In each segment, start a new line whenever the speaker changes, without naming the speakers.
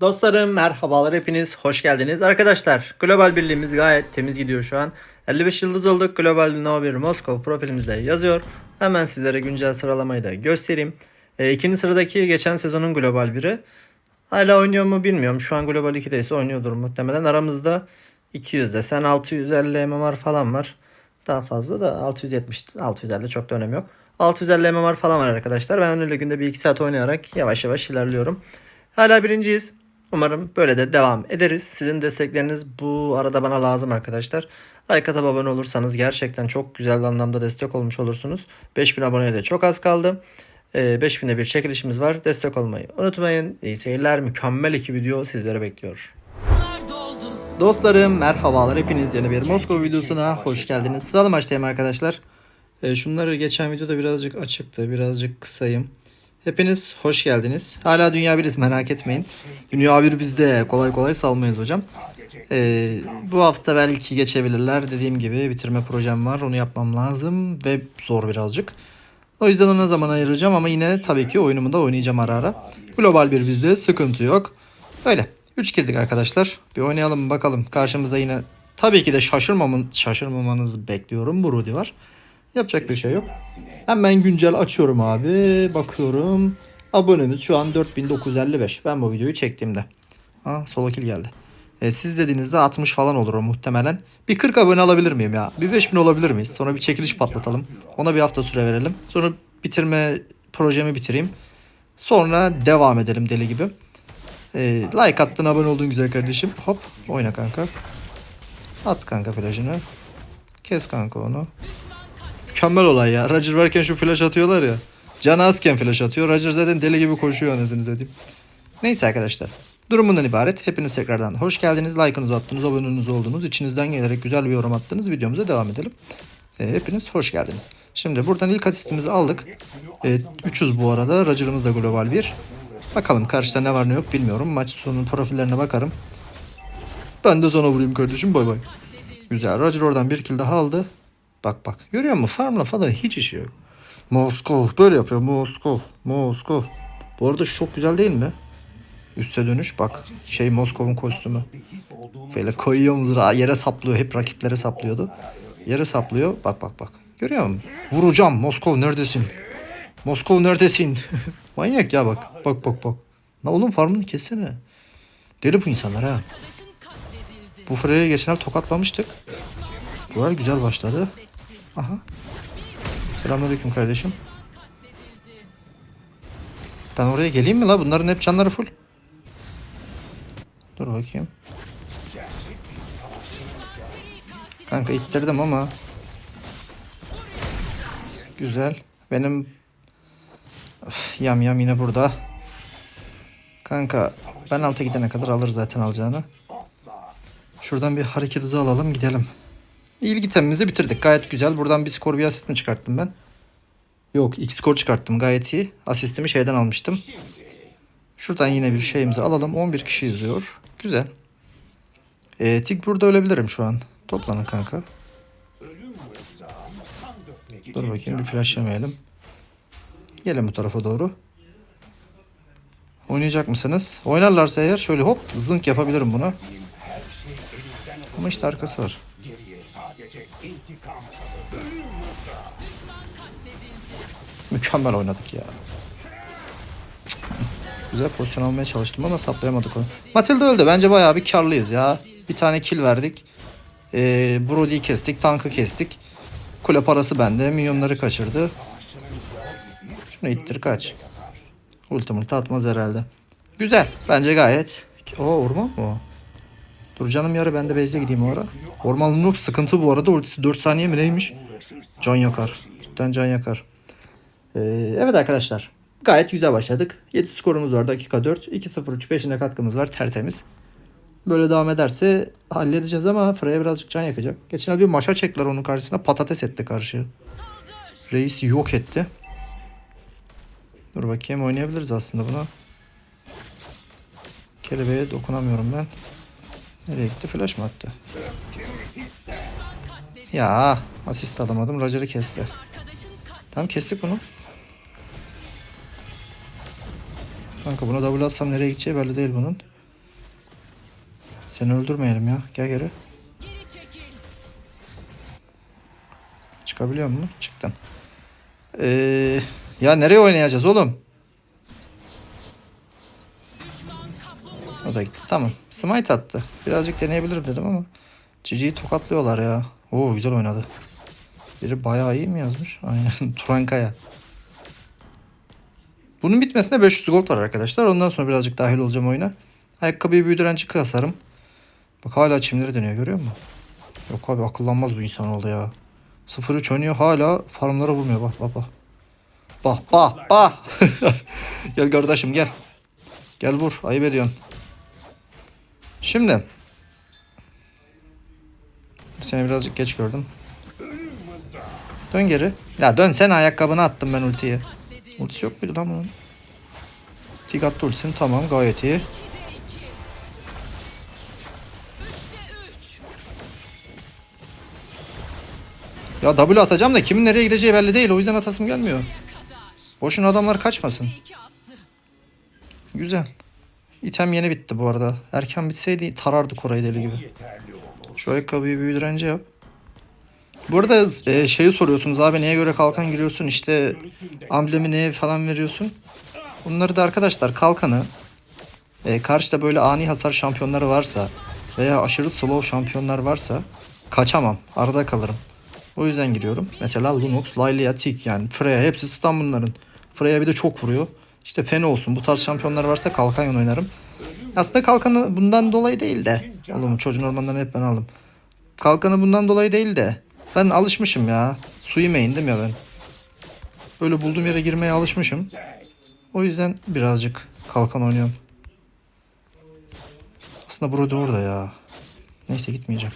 Dostlarım merhabalar hepiniz hoş geldiniz. Arkadaşlar global birliğimiz gayet temiz gidiyor şu an. 55 yıldız olduk. Global No 1 Moskova profilimizde yazıyor. Hemen sizlere güncel sıralamayı da göstereyim. E, ikinci sıradaki geçen sezonun global biri. Hala oynuyor mu bilmiyorum. Şu an global 2'de ise oynuyordur muhtemelen. Aramızda 200 desen 650 MMR falan var. Daha fazla da 670 650 çok da önemi yok. 650 MMR falan var arkadaşlar. Ben öyle günde bir 2 saat oynayarak yavaş yavaş ilerliyorum. Hala birinciyiz. Umarım böyle de devam ederiz. Sizin destekleriniz bu arada bana lazım arkadaşlar. Like atıp abone olursanız gerçekten çok güzel anlamda destek olmuş olursunuz. 5000 aboneye de çok az kaldı. Ee, 5000'de bir çekilişimiz var. Destek olmayı unutmayın. İyi seyirler. Mükemmel iki video sizlere bekliyor. Dostlarım merhabalar. Hepiniz yeni bir Moskova videosuna hoş geldiniz. Sıralı maçtayım arkadaşlar. Ee, şunları geçen videoda birazcık açıktı. Birazcık kısayım. Hepiniz hoş geldiniz. Hala Dünya biriz merak etmeyin. Dünya bir bizde kolay kolay salmayız hocam. Ee, bu hafta belki geçebilirler. Dediğim gibi bitirme projem var. Onu yapmam lazım ve zor birazcık. O yüzden ona zaman ayıracağım ama yine tabii ki oyunumu da oynayacağım ara ara. Global bir bizde sıkıntı yok. Öyle. 3 girdik arkadaşlar. Bir oynayalım bakalım. Karşımızda yine tabii ki de şaşırmamın, şaşırmamanızı bekliyorum. Bu Rudy var. Yapacak bir şey yok. Hemen güncel açıyorum abi. Bakıyorum. Abonemiz şu an 4955. Ben bu videoyu çektiğimde. Ha solo kill geldi. E, siz dediğinizde 60 falan olur o muhtemelen. Bir 40 abone alabilir miyim ya? Bir 5000 olabilir miyiz? Sonra bir çekiliş patlatalım. Ona bir hafta süre verelim. Sonra bitirme projemi bitireyim. Sonra devam edelim deli gibi. E, like attın abone oldun güzel kardeşim. Hop oyna kanka. At kanka flash'ını. Kes kanka onu. Mükemmel olay ya. Roger varken şu flash atıyorlar ya. Can azken flash atıyor. Roger zaten deli gibi koşuyor anasını satayım. Neyse arkadaşlar. Durum bundan ibaret. Hepiniz tekrardan hoş geldiniz. Like'ınızı attınız, aboneniz oldunuz. İçinizden gelerek güzel bir yorum attınız. Videomuza devam edelim. E, hepiniz hoş geldiniz. Şimdi buradan ilk asistimizi aldık. E, 300 bu arada. Roger'ımız da global 1. Bakalım karşıda ne var ne yok bilmiyorum. Maç sonunun profillerine bakarım. Ben de sana vurayım kardeşim bay bay. Güzel. Roger oradan bir kill daha aldı. Bak bak. Görüyor musun? Farmla falan hiç işi yok. Moskov. Böyle yapıyor. Moskov. Moskov. Bu arada şu çok güzel değil mi? Üste dönüş bak. Şey Moskov'un kostümü. Böyle koyuyor mızrağı yere saplıyor. Hep rakiplere saplıyordu. Yere saplıyor. Bak bak bak. Görüyor musun? Vuracağım. Moskov neredesin? Moskov neredesin? Manyak ya bak. Bak bak bak. La oğlum farmını kessene. Deli bu insanlar ha. Bu Freya geçen hafta tokatlamıştık. El güzel başladı. Aha. Selamünaleyküm kardeşim. Ben oraya geleyim mi la? Bunların hep canları full. Dur bakayım. Kanka ittirdim ama. Güzel. Benim Öf, yam yam yine burada. Kanka ben alta gidene kadar alır zaten alacağını. Şuradan bir hareket hızı alalım gidelim. İlgi temimizi bitirdik. Gayet güzel. Buradan bir skor bir asist mi çıkarttım ben? Yok iki skor çıkarttım gayet iyi. Asistimi şeyden almıştım. Şuradan yine bir şeyimizi alalım. 11 kişi izliyor. Güzel. Ee, tik burada ölebilirim şu an. Toplanın kanka. Dur bakayım bir flash yemeyelim. Gelin bu tarafa doğru. Oynayacak mısınız? Oynarlarsa eğer şöyle hop zınk yapabilirim bunu. Ama işte arkası var. Mükemmel oynadık ya. Güzel pozisyon almaya çalıştım ama saplayamadık onu. Matilda öldü. Bence bayağı bir karlıyız ya. Bir tane kill verdik. Ee, Brody'yi kestik. Tankı kestik. Kule parası bende. Milyonları kaçırdı. Şunu ittir kaç. Ulti multi atmaz herhalde. Güzel. Bence gayet. Oo orman mı o? Dur canım yarı ben de base'e gideyim o ara. Orman Nook sıkıntı bu arada. Ultisi 4 saniye mi neymiş? Can yakar. Cidden can yakar. Ee, evet arkadaşlar. Gayet güzel başladık. 7 skorumuz var. Dakika 4. 2-0-3 5'ine katkımız var. Tertemiz. Böyle devam ederse halledeceğiz ama Freya birazcık can yakacak. Geçen bir maşa çektiler onun karşısına. Patates etti karşı. Reis yok etti. Dur bakayım oynayabiliriz aslında buna. Kelebeğe dokunamıyorum ben. Nereye gitti? Flash mı attı? Ya asist alamadım. Roger'ı kesti. Tamam kestik bunu. Kanka buna double atsam nereye gideceği belli değil bunun. Seni öldürmeyelim ya. Gel geri. Çıkabiliyor mu? Çıktın. Ee, ya nereye oynayacağız oğlum? O da gitti. Tamam. Smite attı. Birazcık deneyebilirim dedim ama. Cici'yi tokatlıyorlar ya. Oo güzel oynadı. Biri bayağı iyi mi yazmış? Aynen. Turankaya. Bunun bitmesine 500 gold var arkadaşlar. Ondan sonra birazcık dahil olacağım oyuna. Ayakkabıyı büyüdüren çıkı kasarım. Bak hala çimleri dönüyor görüyor musun? Yok abi akıllanmaz bu insan oldu ya. 0-3 oynuyor hala farmlara vurmuyor bak bak bak. Bak bak bak. gel kardeşim gel. Gel vur ayıp ediyorsun. Şimdi. Seni birazcık geç gördüm. Dön geri. Ya dön sen ayakkabını attım ben ultiyi. Ultisi yok muydu lan bunun? Tik attı ultisini tamam gayet iyi. Ya W atacağım da kimin nereye gideceği belli değil. O yüzden atasım gelmiyor. Boşuna adamlar kaçmasın. Güzel. İtem yeni bitti bu arada. Erken bitseydi tarardık orayı deli gibi. Şu ayakkabıyı büyüdürence yap. Bu arada e, şeyi soruyorsunuz abi neye göre kalkan giriyorsun işte amblemi neye falan veriyorsun. Bunları da arkadaşlar kalkanı e, karşıda böyle ani hasar şampiyonları varsa veya aşırı slow şampiyonlar varsa kaçamam. Arada kalırım. O yüzden giriyorum. Mesela Lunox, Lilia, Tick yani Freya hepsi stun bunların. Freya bir de çok vuruyor. İşte Fen olsun bu tarz şampiyonlar varsa kalkan oynarım. Aslında kalkanı bundan dolayı değil de. Oğlum çocuğun ormanlarını hep ben aldım. Kalkanı bundan dolayı değil de. Ben alışmışım ya. Suyu indim ya ben. Böyle bulduğum yere girmeye alışmışım. O yüzden birazcık kalkan oynuyorum. Aslında burada orada ya. Neyse gitmeyeceğim.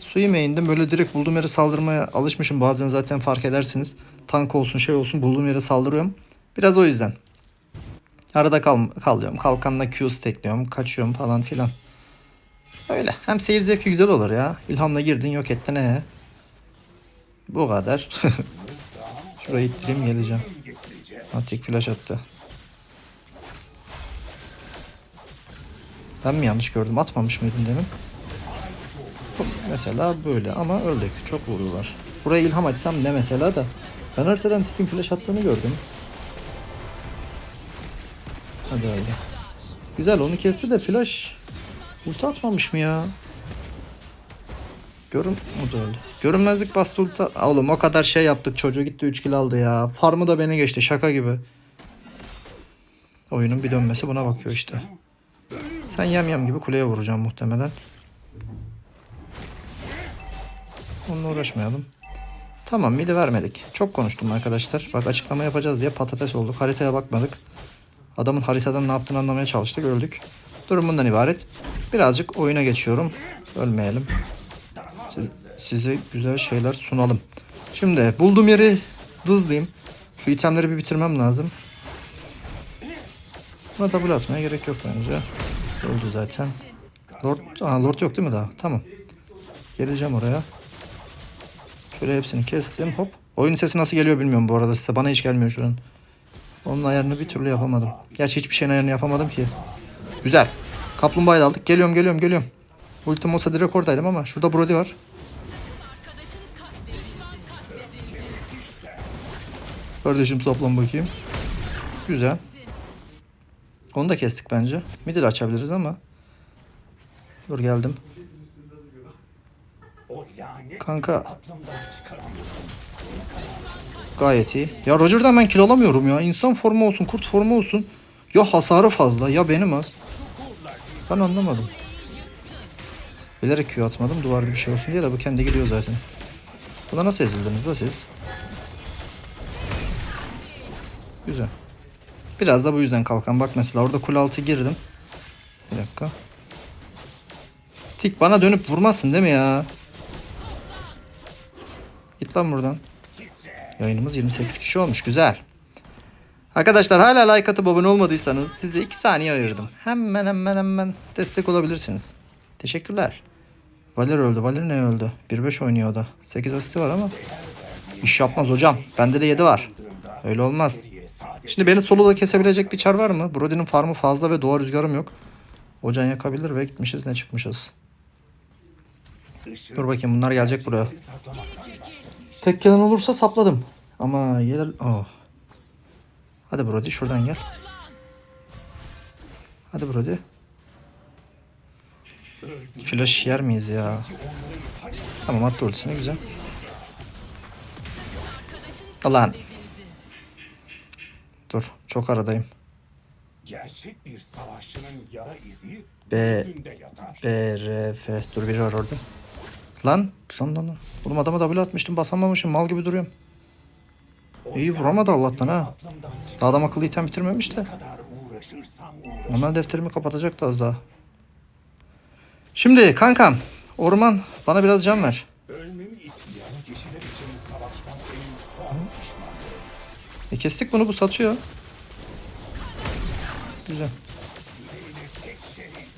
Suyu indim böyle direkt bulduğum yere saldırmaya alışmışım. Bazen zaten fark edersiniz. Tank olsun şey olsun bulduğum yere saldırıyorum. Biraz o yüzden. Arada kal kalıyorum. Kalkanla Q stekliyorum. Kaçıyorum falan filan. Öyle. Hem seyir zevki güzel olur ya. İlhamla girdin yok ettin ne? Bu kadar. Şurayı ittireyim geleceğim. Atik flash attı. Ben mi yanlış gördüm? Atmamış mıydın demin? Mesela böyle ama öldük. Çok vuruyorlar. Buraya ilham açsam ne mesela da. Ben haritadan tikin flash attığını gördüm. Hadi öyle. Güzel onu kesti de flash ulti atmamış mı ya? Görün o da öyle. Görünmezlik bastı Oğlum o kadar şey yaptık çocuğu gitti 3 kill aldı ya. Farmı da beni geçti şaka gibi. Oyunun bir dönmesi buna bakıyor işte. Sen yam yam gibi kuleye vuracağım muhtemelen. Onunla uğraşmayalım. Tamam midi vermedik. Çok konuştum arkadaşlar. Bak açıklama yapacağız diye patates olduk. Haritaya bakmadık. Adamın haritadan ne yaptığını anlamaya çalıştık. Öldük. Durum bundan ibaret. Birazcık oyuna geçiyorum. Ölmeyelim. Siz- size güzel şeyler sunalım. Şimdi bulduğum yeri hızlıyım. Şu itemleri bir bitirmem lazım. Buna double atmaya gerek yok bence. Öldü zaten. Lord, Aa, Lord yok değil mi daha? Tamam. Geleceğim oraya. Şöyle hepsini kestim. Hop. Oyun sesi nasıl geliyor bilmiyorum bu arada size. Bana hiç gelmiyor şu an. Onun ayarını bir türlü yapamadım. Gerçi hiçbir şeyin ayarını yapamadım ki. Güzel. Kaplumbağayı da aldık. Geliyorum geliyorum geliyorum. Ultim olsa direkt oradaydım ama şurada Brody var. Kardeşim toplam bakayım. Güzel. Onu da kestik bence. Middle açabiliriz ama. Dur geldim. Kanka gayet iyi. Ya Roger'dan ben kill alamıyorum ya. İnsan formu olsun, kurt formu olsun. Ya hasarı fazla ya benim az. Ben anlamadım. Bilerek Q atmadım duvarda bir şey olsun diye de bu kendi gidiyor zaten. Buna nasıl ezildiniz da siz? Güzel. Biraz da bu yüzden kalkan. Bak mesela orada kule altı girdim. Bir dakika. Tik bana dönüp vurmazsın değil mi ya? Git lan buradan. Yayınımız 28 kişi olmuş. Güzel. Arkadaşlar hala like atıp abone olmadıysanız size 2 saniye ayırdım. Hemen hemen hemen destek olabilirsiniz. Teşekkürler. Valer öldü. Valer ne öldü? 1-5 oynuyor o da. 8 asisti var ama iş yapmaz hocam. Bende de 7 var. Öyle olmaz. Şimdi beni soloda kesebilecek bir çar var mı? Brody'nin farmı fazla ve doğa rüzgarım yok. Ocan yakabilir ve gitmişiz ne çıkmışız. Dur bakayım bunlar gelecek buraya. Tek gelen olursa sapladım. Ama gelir... Oh. Hadi Brody şuradan gel. Hadi Brody. Flash yer miyiz ya? Tamam attı ultisini güzel. Ulan. Çok aradayım.
Gerçek bir savaşçının yara izi yatar.
B, R, F. Dur biri var orada. Lan. Lan lan lan. Oğlum adama W atmıştım basamamışım mal gibi duruyorum. İyi vuramadı Allah'tan ha. Daha adam akıllı item bitirmemiş de. Onlar defterimi kapatacaktı az daha. Şimdi kankam. Orman bana biraz can ver. E kestik bunu bu satıyor. Güzel.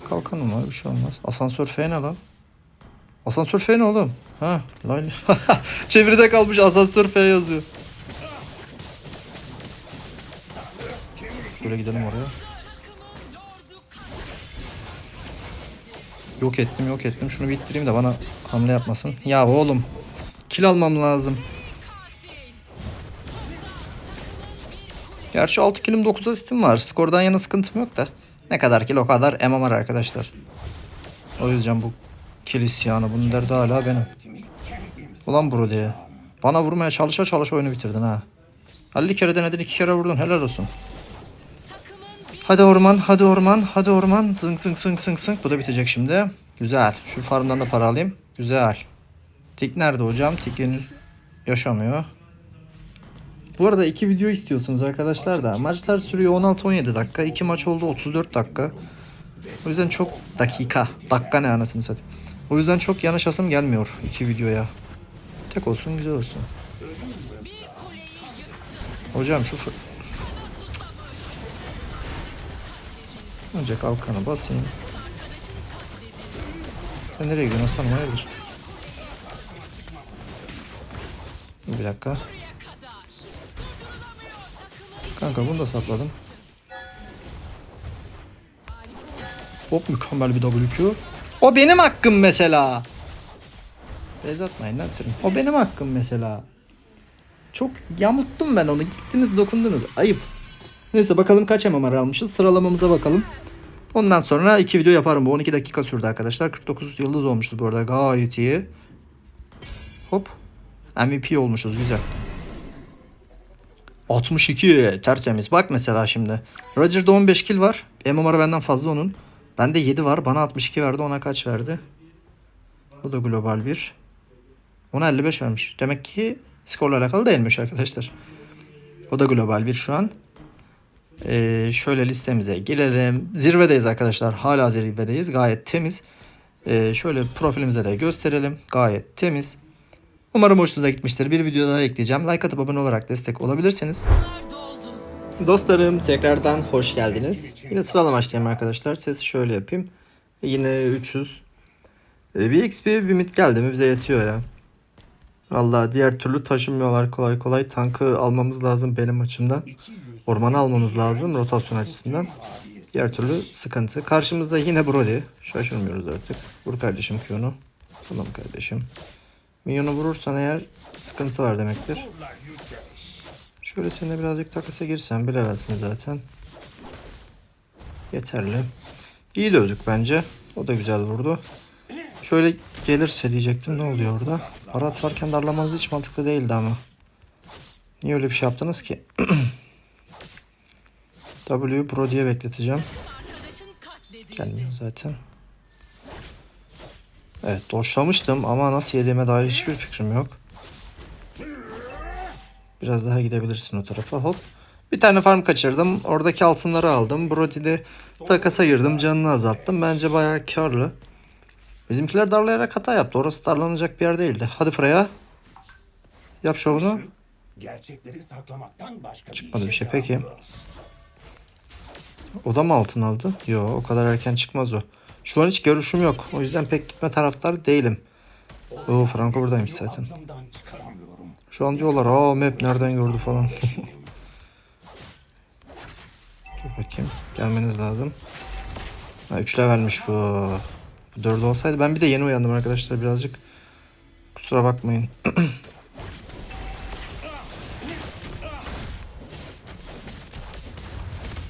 Kalkanım var bir şey olmaz. Asansör F ne lan? Asansör F ne oğlum? Ha, lan. Çeviride kalmış asansör F yazıyor. Şöyle gidelim oraya. Yok ettim yok ettim. Şunu bitireyim de bana hamle yapmasın. Ya oğlum. Kill almam lazım. Gerçi 6 kilim 9 asistim var. Skordan yana sıkıntım yok da. Ne kadar kill o kadar MMR arkadaşlar. O yüzden bu kill isyanı. Bunun derdi hala benim. Ulan bro diye. Bana vurmaya çalışa çalışa oyunu bitirdin ha. 50 kere denedin 2 kere vurdun helal olsun. Hadi orman, hadi orman, hadi orman. Zınk zınk zınk zınk zınk. Bu da bitecek şimdi. Güzel. Şu farmdan da para alayım. Güzel. Tik nerede hocam? Tik henüz yaşamıyor. Bu arada iki video istiyorsunuz arkadaşlar da. Maçlar sürüyor 16-17 dakika. iki maç oldu 34 dakika. O yüzden çok dakika. Dakika ne anasını satayım. O yüzden çok yanaşasım gelmiyor iki videoya. Tek olsun güzel olsun. Hocam şu. Önce kalkanı basayım. Sen nereye gidiyorsun aslanım hayırdır? Bir dakika. Kanka bunu da sapladım. Hop mükemmel bir WQ. O benim hakkım mesela. Bez atmayın lan. O benim hakkım mesela. Çok yamulttum ben onu. Gittiniz dokundunuz. Ayıp. Neyse bakalım kaç MMR almışız. Sıralamamıza bakalım. Ondan sonra iki video yaparım. Bu 12 dakika sürdü arkadaşlar. 49 yıldız olmuşuz bu arada. Gayet iyi. Hop. MVP olmuşuz. Güzel. 62 tertemiz. Bak mesela şimdi. Roger'da 15 kill var. MMR benden fazla onun. Bende 7 var. Bana 62 verdi. Ona kaç verdi? O da global 1. Ona 55 vermiş. Demek ki skorla alakalı değilmiş arkadaşlar. O da global 1 şu an. Ee, şöyle listemize girelim. Zirvedeyiz arkadaşlar. Hala zirvedeyiz. Gayet temiz. Ee, şöyle profilimize de gösterelim. Gayet temiz. Umarım hoşunuza gitmiştir. Bir video daha ekleyeceğim. Like atıp abone olarak destek olabilirsiniz. Dostlarım tekrardan hoş geldiniz. Yine sıralama başlayayım arkadaşlar. Sesi şöyle yapayım. Yine 300. E, Bir XP bir mid geldi mi bize yetiyor ya. Valla diğer türlü taşınmıyorlar kolay kolay. Tankı almamız lazım benim açımdan. Ormanı almamız lazım rotasyon açısından. Diğer türlü sıkıntı. Karşımızda yine Brody. Şaşırmıyoruz artık. Vur kardeşim Q'nu. Tamam kardeşim. Minyonu vurursan eğer sıkıntı var demektir. Şöyle seninle birazcık takasa girsen bilemezsin zaten. Yeterli. İyi dövdük bence. O da güzel vurdu. Şöyle gelirse diyecektim ne oluyor orada? Parat varken darlamanız hiç mantıklı değildi ama. Niye öyle bir şey yaptınız ki? W Pro diye bekleteceğim. Gelmiyor zaten. Evet doşlamıştım ama nasıl yediğime dair hiçbir fikrim yok. Biraz daha gidebilirsin o tarafa hop. Bir tane farm kaçırdım. Oradaki altınları aldım. Brody'de takasa girdim. Canını azalttım. Bence bayağı karlı. Bizimkiler darlayarak hata yaptı. Orası darlanacak bir yer değildi. Hadi Freya. Yap şovunu.
Gerçekleri saklamaktan başka
Çıkmadı
bir
şey. Peki. O da mı altın aldı? Yo o kadar erken çıkmaz o. Şu an hiç görüşüm yok. O yüzden pek gitme taraftarı değilim. Oo Franco buradaymış zaten. Şu an diyorlar aa map nereden gördü falan. Dur bakayım. Gelmeniz lazım. Ha 3 levelmiş bu. Bu 4 olsaydı ben bir de yeni uyandım arkadaşlar birazcık. Kusura bakmayın.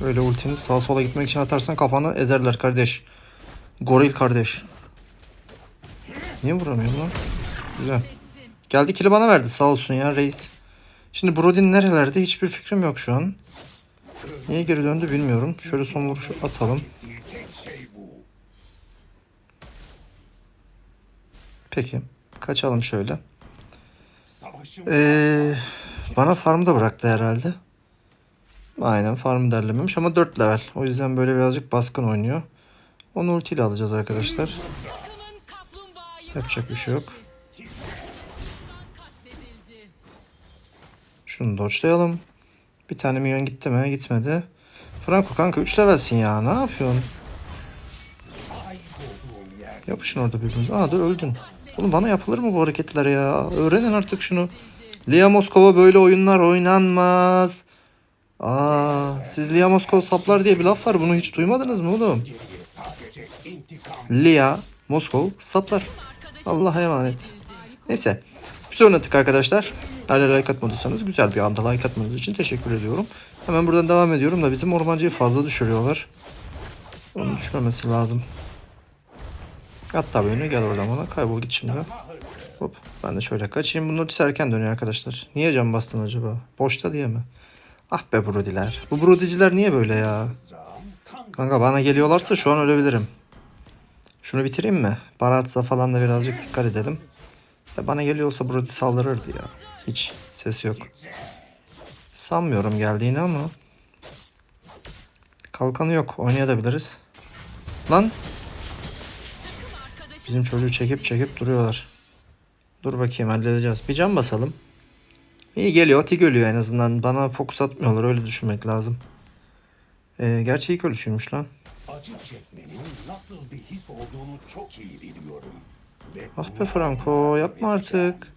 Öyle ultini sağa sola gitmek için atarsan kafanı ezerler kardeş. Goril kardeş. Niye vuramıyorum lan? Güzel. Geldi kili bana verdi sağ olsun ya reis. Şimdi Brody'nin nerelerde hiçbir fikrim yok şu an. Niye geri döndü bilmiyorum. Şöyle son vuruşu atalım. Peki. Kaçalım şöyle. Ee, bana farmı da bıraktı herhalde. Aynen farmı derlememiş ama 4 level. O yüzden böyle birazcık baskın oynuyor. Onu ultiyle alacağız arkadaşlar. Yapacak bir şey yok. Şunu dodge'layalım. Bir tane minyon gitti mi? Gitmedi. Franco kanka 3 levelsin ya. Ne yapıyorsun? Yapışın orada birbirinize. Aa da öldün. Oğlum bana yapılır mı bu hareketler ya? Öğrenin artık şunu. Lia Moskova böyle oyunlar oynanmaz. Aa, siz Lia Moskova saplar diye bir laf var. Bunu hiç duymadınız mı oğlum? Lia Moskova saplar. Allah'a emanet. Neyse. Güzel oynadık arkadaşlar. Hala like atmadıysanız güzel bir anda like atmanız için teşekkür ediyorum. Hemen buradan devam ediyorum da bizim ormancıyı fazla düşürüyorlar. Onun düşmemesi lazım. Hatta böyle gel oradan bana kaybol git şimdi. Hop ben de şöyle kaçayım. Bunun ultisi erken dönüyor arkadaşlar. Niye can bastın acaba? Boşta diye mi? Ah be brodiler. Bu brodiciler niye böyle ya? Kanka bana geliyorlarsa şu an ölebilirim. Şunu bitireyim mi? Baratsa falan da birazcık dikkat edelim. Ya bana geliyorsa Brody saldırırdı ya. Hiç ses yok. Sanmıyorum geldiğini ama. Kalkanı yok. Oynayabiliriz. Lan. Bizim çocuğu çekip çekip duruyorlar. Dur bakayım halledeceğiz. Bir can basalım. İyi geliyor. Ati geliyor en azından. Bana fokus atmıyorlar. Öyle düşünmek lazım. Ee, gerçi ilk ölüşüymüş lan.
Acı çekmenin nasıl bir his olduğunu çok iyi biliyorum. Ve
Ah be Franco yapma artık.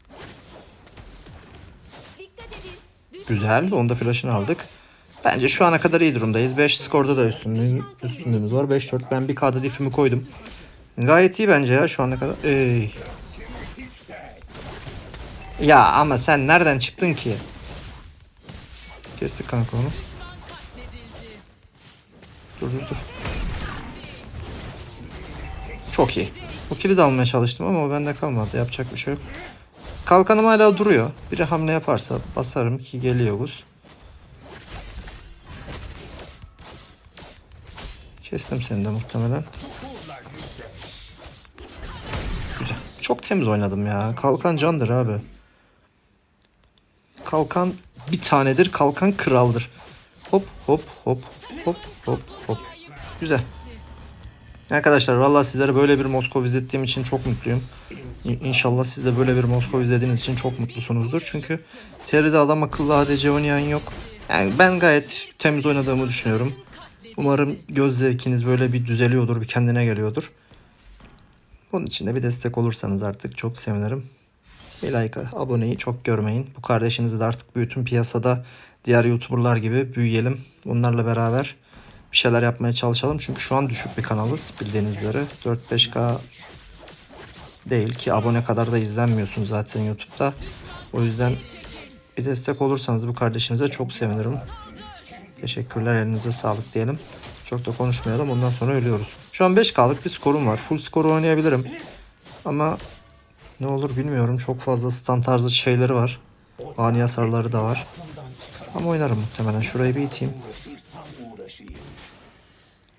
Güzel. Onda flash'ını aldık. Bence şu ana kadar iyi durumdayız. 5 skorda da üstünlüğümüz, üstünlüğümüz var. 5-4 ben bir kağıda diffimi koydum. Gayet iyi bence ya şu ana kadar. Ey. Ya ama sen nereden çıktın ki? Kestik kanka onu. Dur dur dur. Çok iyi. Bu kili de almaya çalıştım ama o bende kalmadı. Yapacak bir şey yok. Kalkanım hala duruyor. Biri hamle yaparsa basarım ki geliyor buz. Kestim seni de muhtemelen. Güzel. Çok temiz oynadım ya. Kalkan candır abi. Kalkan bir tanedir. Kalkan kraldır. Hop hop hop hop hop hop. Güzel. Arkadaşlar vallahi sizlere böyle bir Moskova izlettiğim için çok mutluyum. İnşallah siz de böyle bir Moskova izlediğiniz için çok mutlusunuzdur. Çünkü TR'de adam akıllı ADC oynayan yok. Yani ben gayet temiz oynadığımı düşünüyorum. Umarım göz zevkiniz böyle bir düzeliyordur, bir kendine geliyordur. Bunun için de bir destek olursanız artık çok sevinirim. Bir like, aboneyi çok görmeyin. Bu kardeşinizi de artık bütün piyasada diğer YouTuber'lar gibi büyüyelim. Bunlarla beraber bir şeyler yapmaya çalışalım. Çünkü şu an düşük bir kanalız bildiğiniz üzere. 4-5K değil ki abone kadar da izlenmiyorsun zaten YouTube'da. O yüzden bir destek olursanız bu kardeşinize çok sevinirim. Teşekkürler elinize sağlık diyelim. Çok da konuşmayalım ondan sonra ölüyoruz. Şu an 5K'lık bir skorum var. Full skoru oynayabilirim. Ama ne olur bilmiyorum. Çok fazla stun tarzı şeyleri var. Ani hasarları da var. Ama oynarım muhtemelen. Şurayı bir iteyim.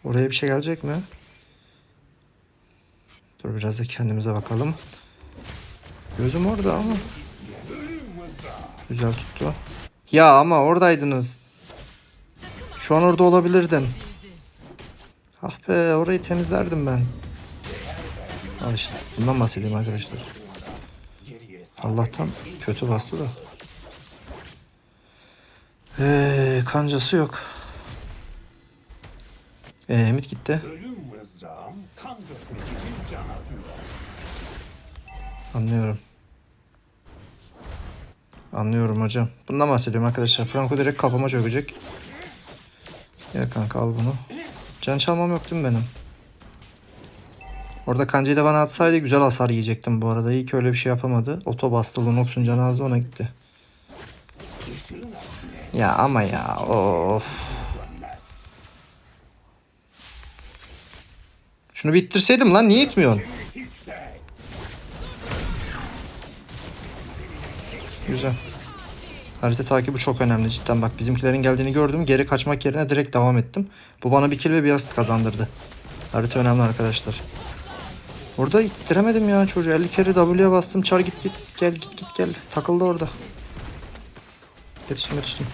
Oraya bir şey gelecek mi? Dur biraz da kendimize bakalım. Gözüm orada ama. Güzel tuttu. Ya ama oradaydınız. Şu an orada olabilirdim. Ah be orayı temizlerdim ben. Al işte. Bundan bahsedeyim arkadaşlar. Allah'tan kötü bastı da. Ee, kancası yok. Ee, Emit gitti. Anlıyorum. Anlıyorum hocam. Bundan bahsediyorum arkadaşlar. Franco direkt kafama çökecek. Gel kanka al bunu. Can çalmam yok değil mi benim? Orada kancayı da bana atsaydı güzel hasar yiyecektim bu arada. İyi ki öyle bir şey yapamadı. Oto bastı Lunox'un canı azdı ona gitti. Ya ama ya of. Şunu bittirseydim lan niye itmiyorsun? Güzel. Harita takibi çok önemli cidden. Bak bizimkilerin geldiğini gördüm. Geri kaçmak yerine direkt devam ettim. Bu bana bir kill ve bir asist kazandırdı. Harita önemli arkadaşlar. Orada ittiremedim ya çocuğu. 50 kere W'ye bastım. Çar git git gel git git gel. Takıldı orada. Yetiştim yetiştim.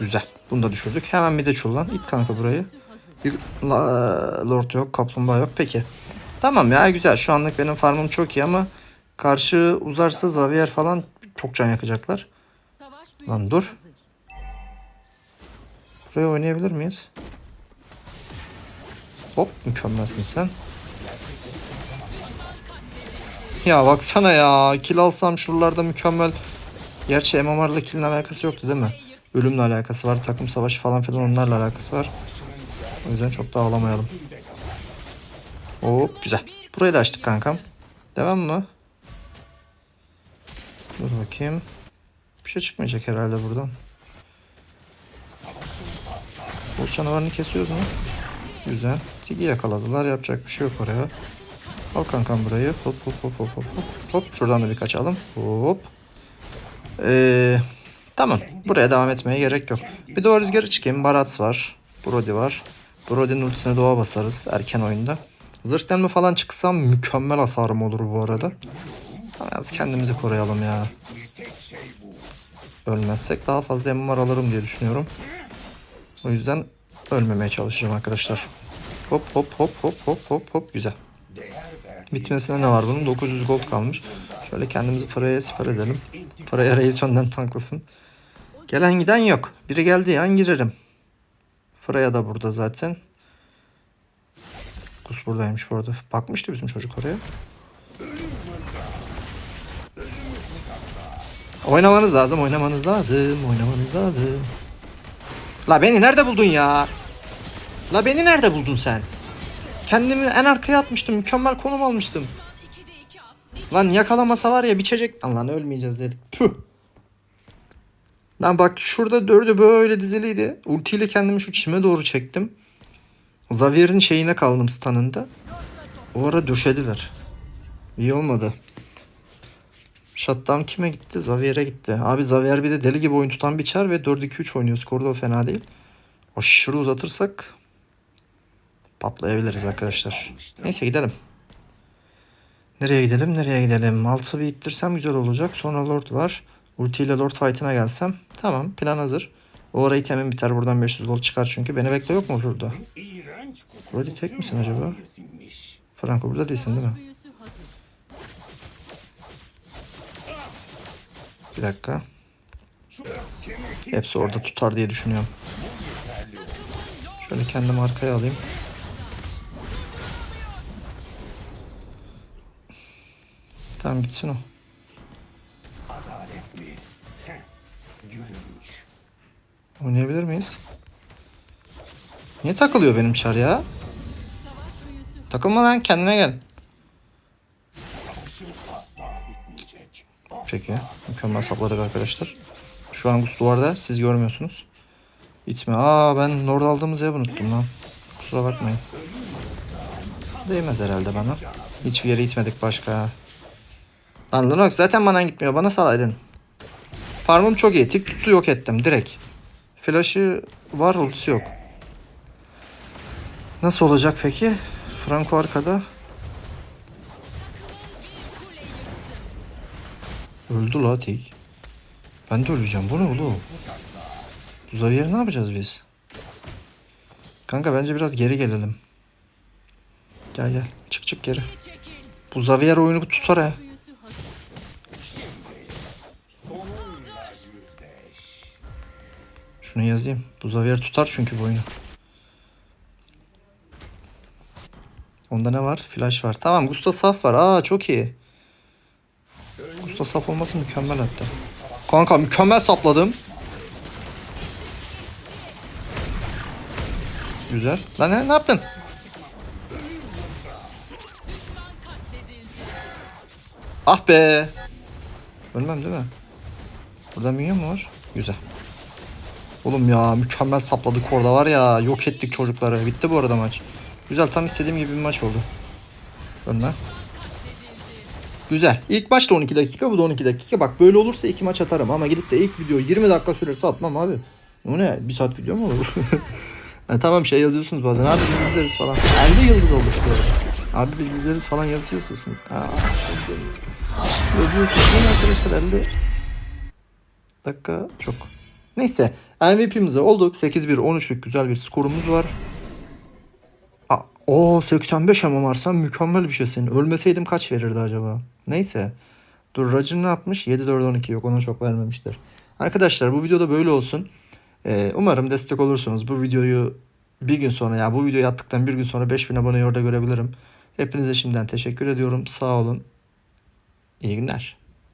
Güzel. Bunu da düşürdük. Hemen bir de çullan. İt kanka burayı. Bir la- lord yok. Kaplumbağa yok. Peki. Tamam ya güzel. Şu anlık benim farmım çok iyi ama karşı uzarsa Xavier falan çok can yakacaklar. Lan dur. Buraya oynayabilir miyiz? Hop mükemmelsin sen. Ya baksana ya. Kill alsam şuralarda mükemmel. Gerçi MMR'la kill'in alakası yoktu değil mi? Ölümle alakası var. Takım savaşı falan filan onlarla alakası var. O yüzden çok da ağlamayalım. Hop güzel. Burayı da açtık kankam. Devam mı? Dur bakayım. Bir şey çıkmayacak herhalde buradan. Boss canavarını kesiyoruz mu? Güzel. Tigi yakaladılar. Yapacak bir şey yok oraya. Al kankam burayı. Hop hop hop hop hop hop. Hop şuradan da bir kaçalım. Hop. Ee, tamam. Buraya devam etmeye gerek yok. Bir o rüzgarı çıkayım. Barats var. Brody var. Brody'nin ultisine doğa basarız erken oyunda. Zırh denme falan çıksam mükemmel hasarım olur bu arada. Yalnız kendimizi koruyalım ya. Ölmezsek daha fazla MMR alırım diye düşünüyorum. O yüzden ölmemeye çalışacağım arkadaşlar. Hop hop hop hop hop hop hop güzel. Bitmesine ne var bunun? 900 gold kalmış. Şöyle kendimizi Freya siper edelim. Freya reis önden tanklasın. Gelen giden yok. Biri geldi ya girerim. Freya da burada zaten. Kus buradaymış bu arada. Bakmıştı bizim çocuk oraya. Oynamanız lazım, oynamanız lazım, oynamanız lazım. La beni nerede buldun ya? La beni nerede buldun sen? Kendimi en arkaya atmıştım. Mükemmel konum almıştım.
2'de 2 at.
Lan yakalamasa var ya biçecek. Lan ölmeyeceğiz dedik. Tüh. Lan bak şurada dördü böyle diziliydi. Ultiyle kendimi şu çime doğru çektim. Xavier'in şeyine kaldım stun'ında. O ara döşediler. İyi olmadı. Shutdown kime gitti? Xavier'e gitti. Abi Xavier bir de deli gibi oyun tutan bir çar ve 4-2-3 oynuyor. Skoru da fena değil. Aşırı uzatırsak patlayabiliriz arkadaşlar. Neyse gidelim. Nereye gidelim? Nereye gidelim? Altı bir ittirsem güzel olacak. Sonra Lord var. Ulti ile Lord fight'ına gelsem. Tamam plan hazır. O ara itemim biter. Buradan 500 gol çıkar çünkü. Beni bekle yok mu
kokusu
Brody tek misin acaba? Franco burada değilsin değil mi? Bir dakika. Hepsi orada tutar diye düşünüyorum. Şöyle kendimi arkaya alayım. Tamam gitsin o.
Adalet mi? Gülünç.
Oynayabilir miyiz? Niye takılıyor benim çar ya? Takılma lan kendine gel. Peki. Mükemmel sapladık arkadaşlar. Şu an Gus duvarda. Siz görmüyorsunuz. İtme. Aa ben Lord aldığımız evi unuttum lan. Kusura bakmayın. Değmez herhalde bana. Hiçbir yere itmedik başka. Lan Lunox zaten bana gitmiyor. Bana salaydın. Farmım çok iyi. Tik tuttu yok ettim direkt. Flash'ı var ultisi yok. Nasıl olacak peki? Franco arkada. Öldü la Tik. Ben de öleceğim. Bu ne oğlum? Bu Zavier'i ne yapacağız biz? Kanka bence biraz geri gelelim. Gel gel. Çık çık geri. Bu Xavier oyunu tutar ha. Şunu yazayım. Bu Zavier tutar çünkü bu oyunu. Onda ne var? Flash var. Tamam Gusta Saf var. Aa çok iyi. Gusta Saf olması mükemmel hatta. Kanka mükemmel sapladım. Güzel. Lan ne, ne yaptın? Ah be. Ölmem değil mi? Burada minyon mu var? Güzel. Oğlum ya mükemmel sapladık orada var ya. Yok ettik çocukları. Bitti bu arada maç. Güzel tam istediğim gibi bir maç oldu. Ölme. Güzel. İlk maç da 12 dakika bu da 12 dakika. Bak böyle olursa iki maç atarım ama gidip de ilk video 20 dakika sürerse atmam abi. O ne? Bir saat video mu olur? Ha, tamam şey yazıyorsunuz bazen. Abi biz izleriz falan. 50 yıldız olmuş bu arada. Abi biz izleriz falan yazıyorsunuz. Aa, Yazıyorsunuz arkadaşlar 50 dakika çok. Neyse MVP'mize olduk. 8-1 13'lük güzel bir skorumuz var. O 85 ama varsam mükemmel bir şey senin. Ölmeseydim kaç verirdi acaba? Neyse. Dur Racın ne yapmış? 7-4-12 yok ona çok vermemişler. Arkadaşlar bu videoda böyle olsun. Ee, umarım destek olursunuz. Bu videoyu bir gün sonra ya bu videoyu attıktan bir gün sonra 5000 aboneyi orada görebilirim. Hepinize şimdiden teşekkür ediyorum. Sağ olun. İyi günler.